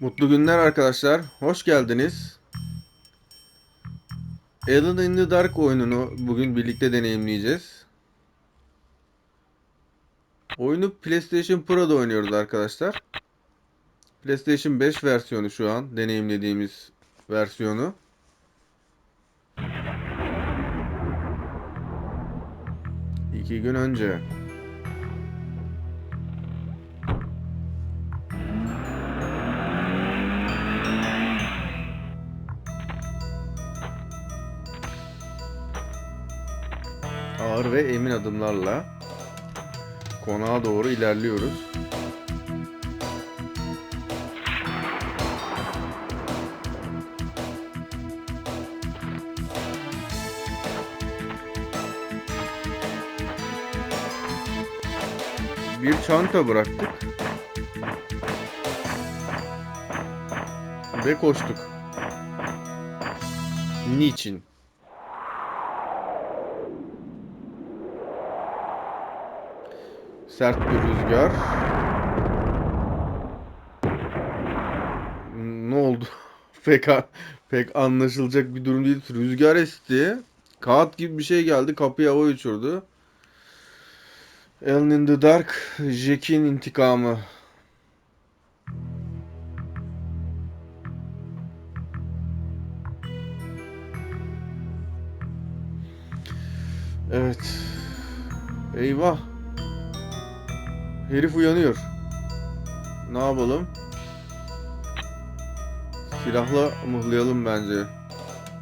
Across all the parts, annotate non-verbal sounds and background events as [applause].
Mutlu günler arkadaşlar. Hoş geldiniz. Alone in the Dark oyununu bugün birlikte deneyimleyeceğiz. Oyunu PlayStation Pro'da oynuyoruz arkadaşlar. PlayStation 5 versiyonu şu an deneyimlediğimiz versiyonu. İki gün önce. Ağır ve emin adımlarla konağa doğru ilerliyoruz. Bir çanta bıraktık. Ve koştuk. Niçin? Sert bir rüzgar. Ne oldu? [laughs] pek pek anlaşılacak bir durum değil. Rüzgar esti. Kağıt gibi bir şey geldi. Kapıyı hava uçurdu. Alone in the Dark, Jack'in intikamı. Evet. Eyvah. Herif uyanıyor. Ne yapalım? Silahla mıhlayalım bence.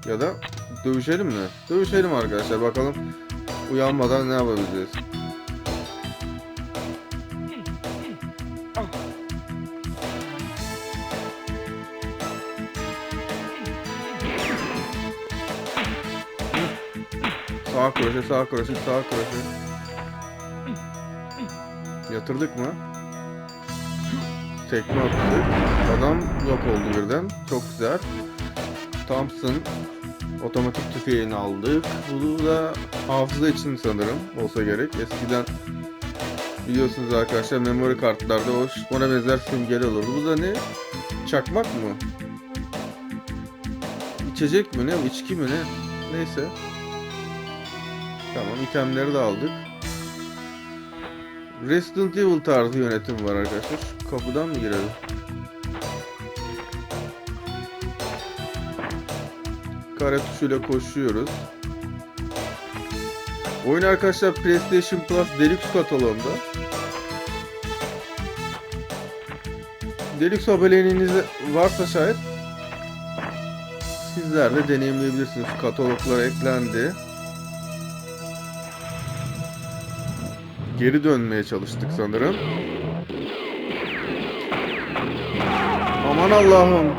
Ya da dövüşelim mi? Dövüşelim arkadaşlar bakalım uyanmadan ne yapabileceğiz. Sağ kroşe, sağ kroşe, sağ kroşe. Yatırdık mı? Tekme attık. Adam yok oldu birden. Çok güzel. Thompson otomatik tüfeğini aldık. Bu da hafıza için sanırım olsa gerek. Eskiden biliyorsunuz arkadaşlar memory kartlarda o ona benzer simgeler olurdu. Bu da ne? Çakmak mı? İçecek mi ne? İçki mi ne? Neyse. Tamam itemleri de aldık. Resident Evil tarzı yönetim var arkadaşlar. Kapıdan mı girelim? Kare tuşuyla koşuyoruz. Oyun arkadaşlar PlayStation Plus Deluxe kataloğunda. Deluxe aboneliğiniz varsa şayet sizler de deneyimleyebilirsiniz. Kataloglar eklendi. Geri dönmeye çalıştık sanırım. Aman Allah'ım.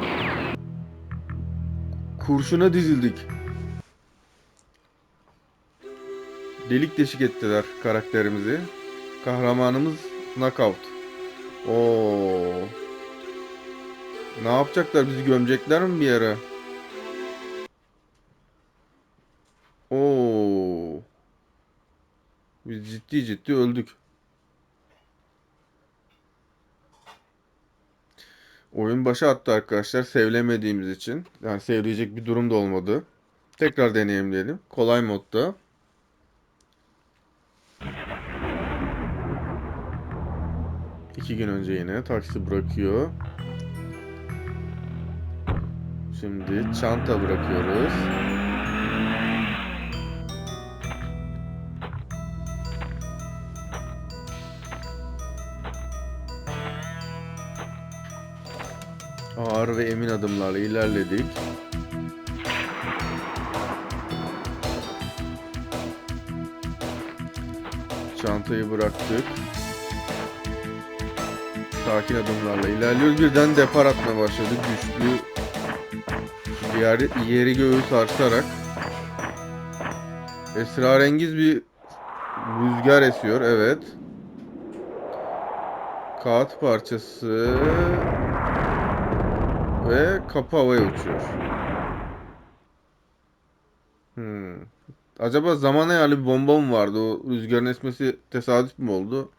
Kurşuna dizildik. Delik deşik ettiler karakterimizi. Kahramanımız knockout. Oo. Ne yapacaklar? Bizi gömecekler mi bir yere? Oo. Biz ciddi ciddi öldük. Oyun başa attı arkadaşlar sevlemediğimiz için. Yani sevleyecek bir durum da olmadı. Tekrar deneyimleyelim. Kolay modda. İki gün önce yine taksi bırakıyor. Şimdi çanta bırakıyoruz. Ağır ve emin adımlarla ilerledik. Çantayı bıraktık. Sakin adımlarla ilerliyoruz. Birden depar atmaya başladı. Güçlü yeri, yeri göğü sarsarak. Esrarengiz bir rüzgar esiyor. Evet. Kağıt parçası ve kapı havaya uçuyor. Hmm. Acaba zaman ayarlı bir bomba mı vardı? O rüzgarın esmesi tesadüf mü oldu?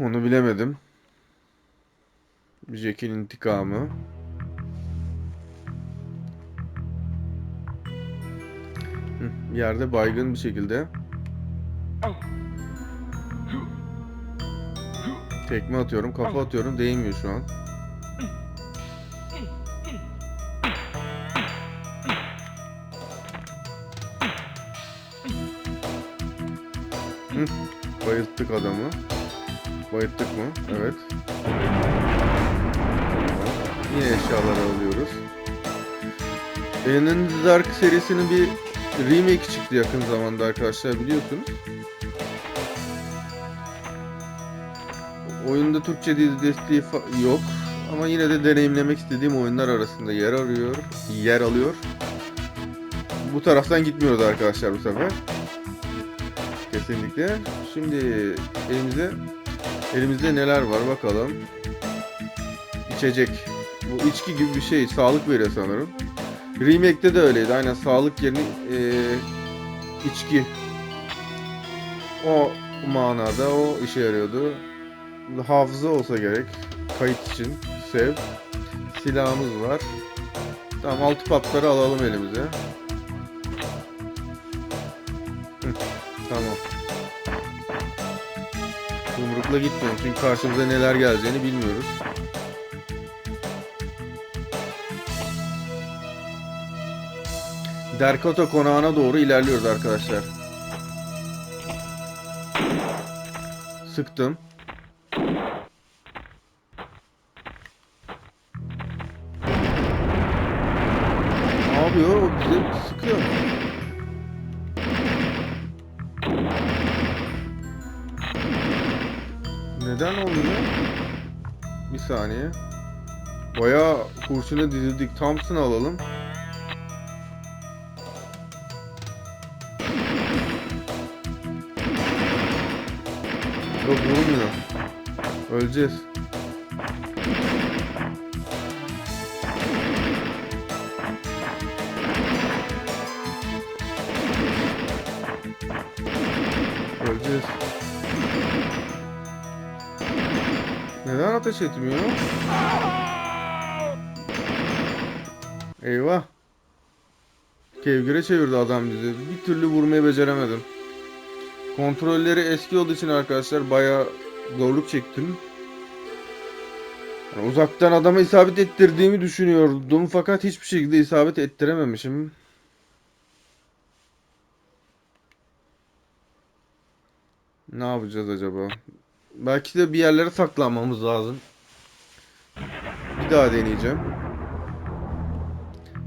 Onu bilemedim. Jack'in intikamı. Hı, Yerde baygın bir şekilde. Tekme atıyorum, kafa atıyorum, değmiyor şu an. Bayılttık adamı. Bayılttık mı? Evet. Yine eşyaları alıyoruz. Alien Dark serisinin bir remake çıktı yakın zamanda arkadaşlar biliyorsunuz. Oyunda Türkçe dil desteği yok ama yine de deneyimlemek istediğim oyunlar arasında yer arıyor, yer alıyor. Bu taraftan gitmiyoruz arkadaşlar bu sefer. Kesinlikle. Şimdi elimize elimizde neler var bakalım. İçecek. Bu içki gibi bir şey. Sağlık veriyor sanırım. Remake'de de öyleydi. Aynen sağlık yerine eee, içki. O manada o işe yarıyordu. Hafıza olsa gerek. Kayıt için. Sev. Silahımız var. Tamam altı patları alalım elimize. Yumrukla gitmiyorum çünkü karşımıza neler geleceğini bilmiyoruz. Derkota konağına doğru ilerliyoruz arkadaşlar. Sıktım. Ne yapıyor? O bize sıkıyor mu? Neden oluyor? Bir saniye. Bayağı kurşuna dizildik. Thompson alalım. Yok vurmuyor. Öleceğiz. Neden ateş etmiyor? Eyvah. Kevgire çevirdi adam bizi. Bir türlü vurmayı beceremedim. Kontrolleri eski olduğu için arkadaşlar bayağı zorluk çektim. Yani uzaktan adama isabet ettirdiğimi düşünüyordum fakat hiçbir şekilde isabet ettirememişim. Ne yapacağız acaba? Belki de bir yerlere saklanmamız lazım. Bir daha deneyeceğim.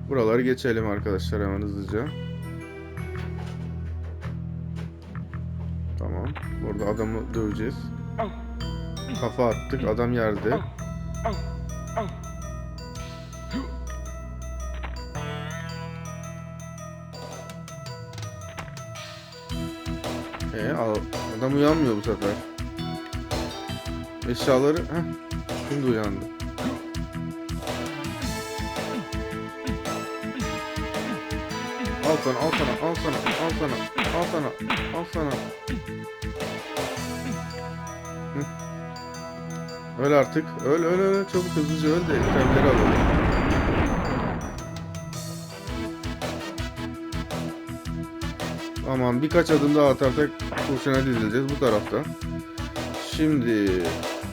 Buraları geçelim arkadaşlar hemen hızlıca. Tamam. Burada adamı döveceğiz. Kafa attık. Adam yerde. E, adam uyanmıyor bu sefer. Eşyaları... Heh, şimdi uyandı. Al sana, al sana, al sana, al sana, al sana, al sana. Hı. Öl artık. Öl, öl, öl. Çabuk hızlıca öl de itemleri alalım. Aman birkaç adım daha atarsak kurşuna dizileceğiz bu tarafta. Şimdi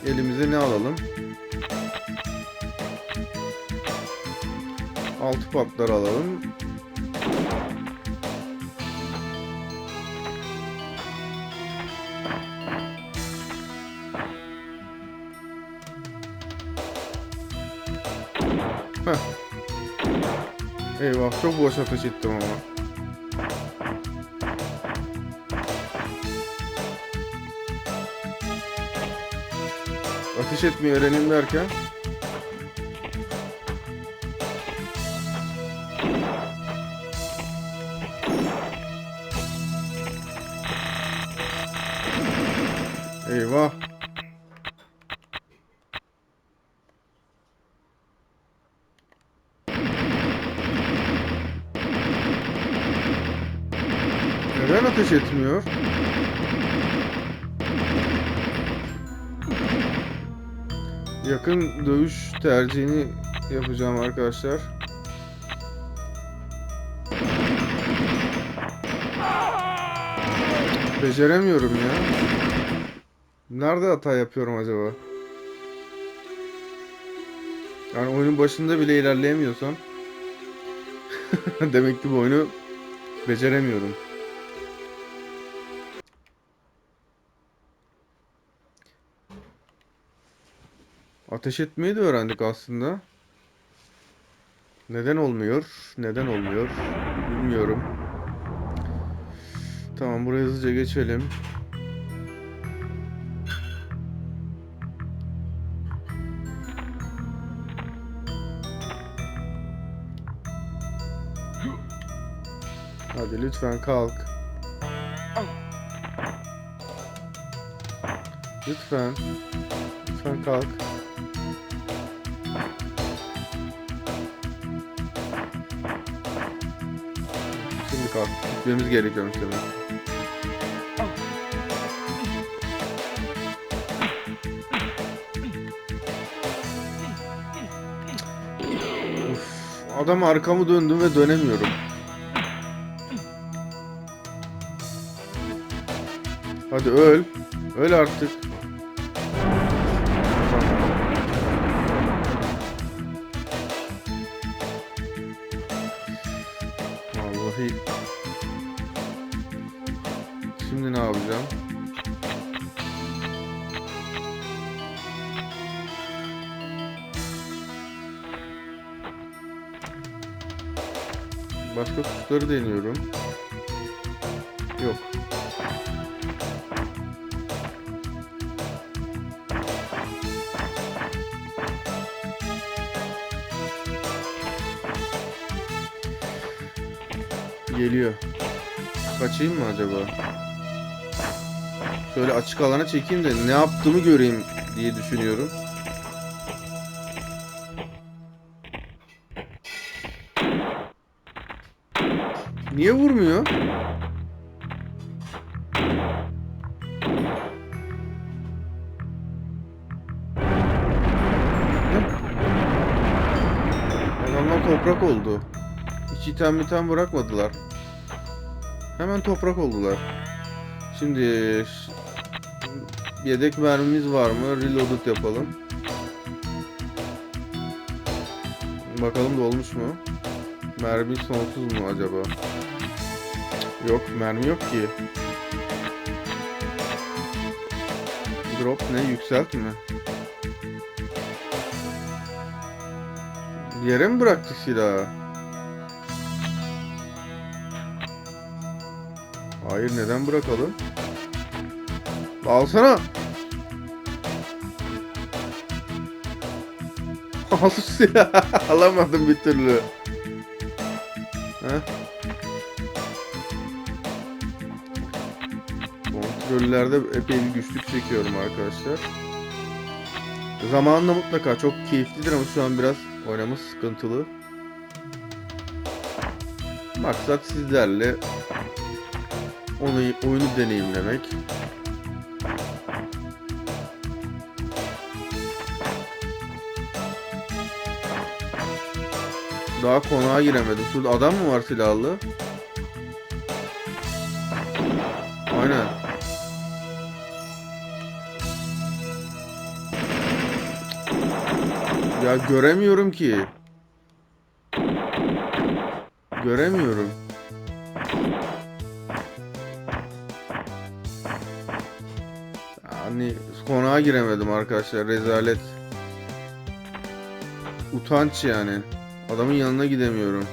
elimize ne alalım? Altı patlar alalım. Heh. Eyvah çok boş ateş ettim ama. Ateş etmeyi öğrenin derken Yakın dövüş tercihini yapacağım arkadaşlar. Beceremiyorum ya. Nerede hata yapıyorum acaba? Yani oyunun başında bile ilerleyemiyorsam [laughs] demek ki bu oyunu beceremiyorum. Ateş etmeyi de öğrendik aslında. Neden olmuyor? Neden olmuyor? Bilmiyorum. Tamam buraya hızlıca geçelim. Hadi lütfen kalk. Lütfen. Lütfen kalk. Kalk. Gitmemiz gerekiyormuş demek. Adam arkamı döndüm ve dönemiyorum. Hadi öl. Öl artık. Vallahi. Şimdi ne yapacağım? Başka tuşları deniyorum. Yok. Geliyor. Kaçayım mı acaba? Şöyle açık alana çekeyim de ne yaptığımı göreyim diye düşünüyorum. Niye vurmuyor? Adamlar toprak oldu. Hiç item item bırakmadılar. Hemen toprak oldular. Şimdi yedek mermimiz var mı? Reloaded yapalım. Bakalım dolmuş mu? Mermi sonsuz mu acaba? Yok mermi yok ki. Drop ne? Yükselt mi? Yere mi bıraktı silahı? Hayır neden bırakalım? Alsana. [laughs] Al şu silahı. [laughs] Alamadım bir türlü. Kontrollerde epey bir güçlük çekiyorum arkadaşlar. Zamanla mutlaka çok keyiflidir ama şu an biraz oynaması sıkıntılı. Maksat sizlerle onu oyunu deneyimlemek. Daha konağa giremedim. Şurada adam mı var silahlı? Aynen. Ya göremiyorum ki. Göremiyorum. Yani konağa giremedim arkadaşlar. Rezalet. Utanç yani. Adamın yanına gidemiyorum.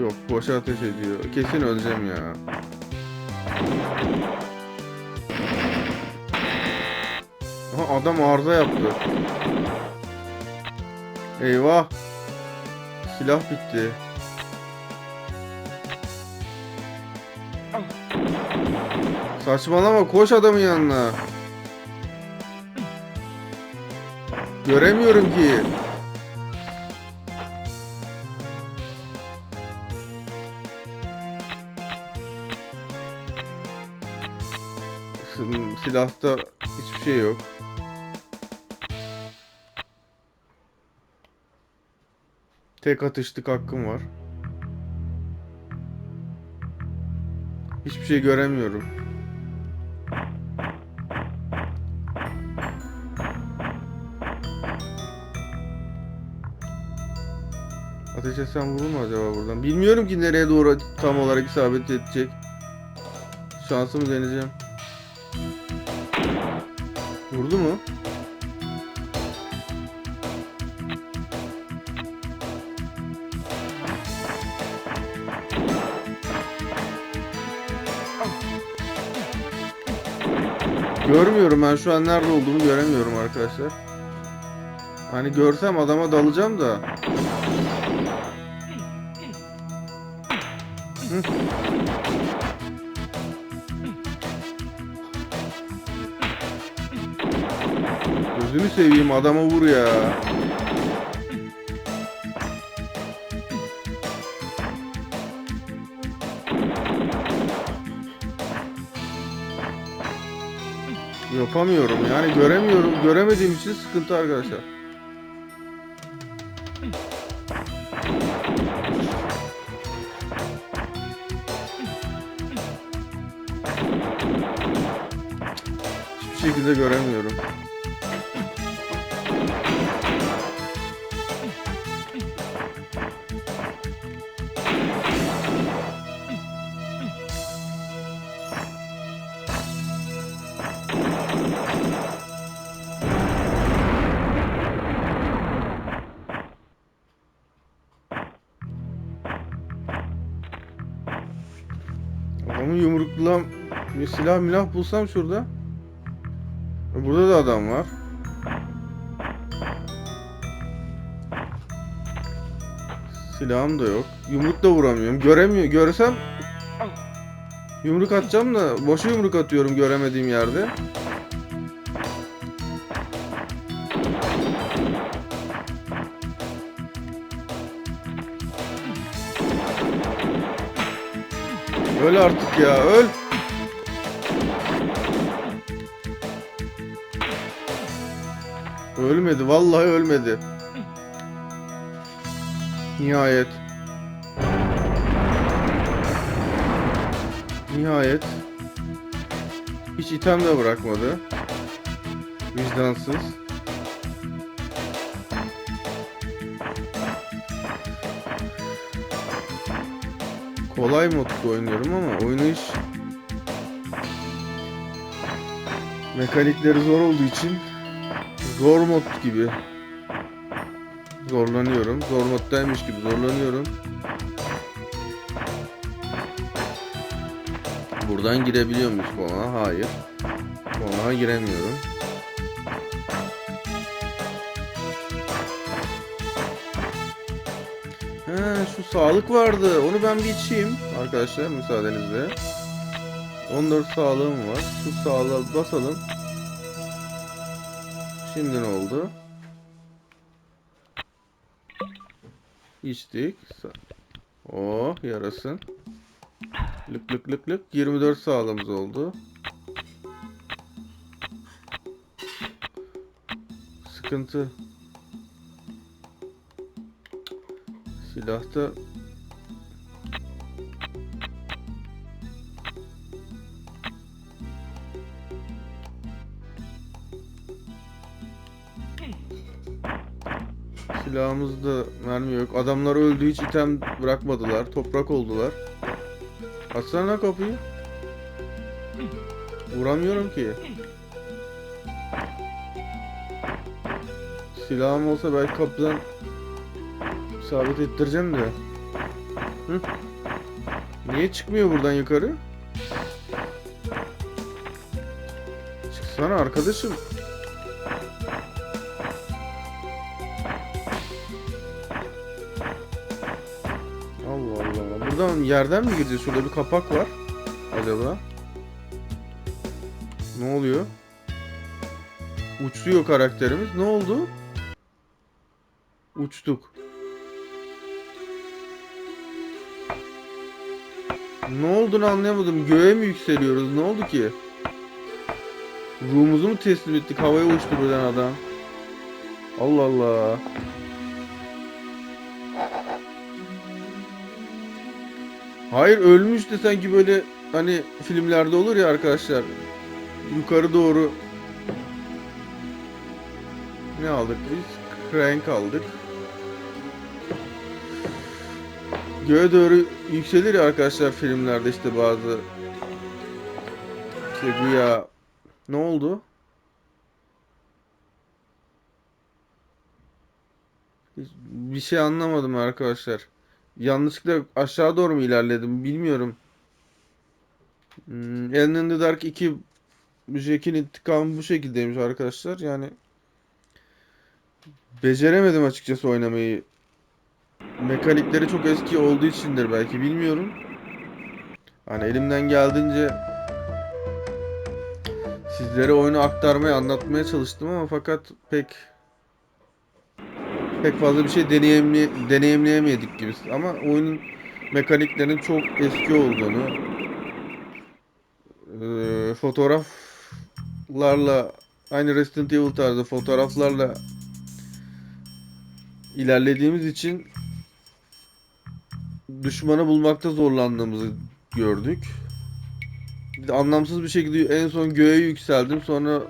Yok boşa ateş ediyor. Kesin öleceğim ya. Aha adam arıza yaptı. Eyvah. Silah bitti. Saçmalama koş adamın yanına. Göremiyorum ki. Silahta hiçbir şey yok. Tek atışlık hakkım var. Hiçbir şey göremiyorum. Ateş etsem vurur mu acaba buradan? Bilmiyorum ki nereye doğru tam olarak isabet edecek. Şansımı deneyeceğim. Vurdu mu? Görmüyorum ben şu an nerede olduğumu göremiyorum arkadaşlar. Hani görsem adama dalacağım da. Gözünü seveyim adama vur ya. Yapamıyorum yani göremiyorum. Göremediğim için sıkıntı arkadaşlar. Şekilde göremiyorum. Adamı yumruklam bir silah milah bulsam şurada. Burada da adam var. Silahım da yok. Yumruk da vuramıyorum. Göremiyor. Görsem yumruk atacağım da boşa yumruk atıyorum göremediğim yerde. Öl artık ya öl. Ölmedi vallahi ölmedi. Nihayet. Nihayet. Hiç item de bırakmadı. Vicdansız. Kolay modda oynuyorum ama oynayış mekanikleri zor olduğu için zor mod gibi zorlanıyorum. Zor moddaymış gibi zorlanıyorum. Buradan girebiliyormuş bana. Hayır. Bana giremiyorum. He, şu sağlık vardı. Onu ben bir içeyim arkadaşlar müsaadenizle. 14 sağlığım var. Şu sağlığa basalım. Şimdi ne oldu? İçtik. Oh yarasın. Lık lık lık lık. 24 sağlığımız oldu. Sıkıntı. Silahta Silahımızda mermi yok. Adamlar öldü hiç item bırakmadılar. Toprak oldular. Açsana kapıyı. Vuramıyorum ki. Silahım olsa belki kapıdan sabit ettireceğim de. Hı? Niye çıkmıyor buradan yukarı? Çıksana arkadaşım. Buradan yerden mi gireceğiz? Şurada bir kapak var. Acaba? Ne oluyor? Uçuyor karakterimiz. Ne oldu? Uçtuk. Ne olduğunu anlayamadım. Göğe mi yükseliyoruz? Ne oldu ki? Ruhumuzu mu teslim ettik? Havaya uçtu birden adam. Allah Allah. Hayır ölmüş de sanki böyle hani filmlerde olur ya arkadaşlar. Yukarı doğru ne aldık biz? Crank aldık. Göğe doğru yükselir ya arkadaşlar filmlerde işte bazı işte güya ne oldu? Bir şey anlamadım arkadaşlar. Yanlışlıkla aşağı doğru mu ilerledim bilmiyorum. Hmm, Alone in the Dark 2 Jack'in intikamı bu şekildeymiş arkadaşlar. Yani beceremedim açıkçası oynamayı. Mekanikleri çok eski olduğu içindir belki bilmiyorum. Hani elimden geldiğince sizlere oyunu aktarmaya, anlatmaya çalıştım ama fakat pek pek fazla bir şey deneyimli, deneyimleyemedik gibi. Ama oyunun mekaniklerinin çok eski olduğunu, eee, fotoğraflarla aynı Resident Evil tarzı fotoğraflarla ilerlediğimiz için düşmanı bulmakta zorlandığımızı gördük. Anlamsız bir şekilde en son göğe yükseldim. Sonra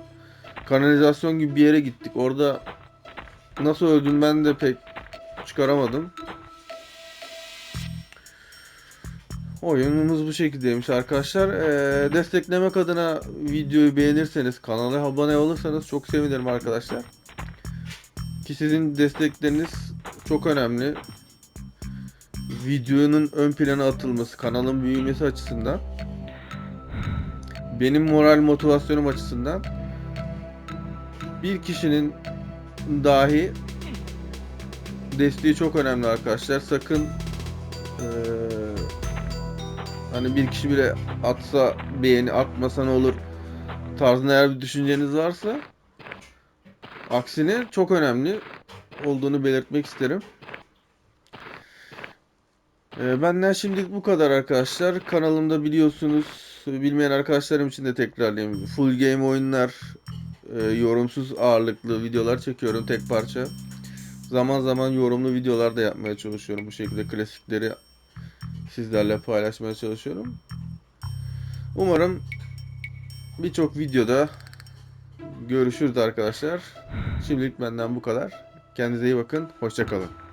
kanalizasyon gibi bir yere gittik. Orada nasıl öldüm ben de pek çıkaramadım. Oyunumuz bu şekildeymiş arkadaşlar. Ee, desteklemek adına videoyu beğenirseniz, kanala abone olursanız çok sevinirim arkadaşlar. Ki sizin destekleriniz çok önemli. Videonun ön plana atılması, kanalın büyümesi açısından. Benim moral motivasyonum açısından. Bir kişinin dahi desteği çok önemli arkadaşlar. Sakın eee, hani bir kişi bile atsa beğeni atmasa ne olur tarzında eğer bir düşünceniz varsa aksine çok önemli olduğunu belirtmek isterim. Ee, benden şimdilik bu kadar arkadaşlar. Kanalımda biliyorsunuz bilmeyen arkadaşlarım için de tekrarlayayım. Full game oyunlar, e, yorumsuz ağırlıklı videolar çekiyorum tek parça. Zaman zaman yorumlu videolar da yapmaya çalışıyorum. Bu şekilde klasikleri sizlerle paylaşmaya çalışıyorum. Umarım birçok videoda görüşürüz arkadaşlar. Şimdilik benden bu kadar. Kendinize iyi bakın. Hoşçakalın.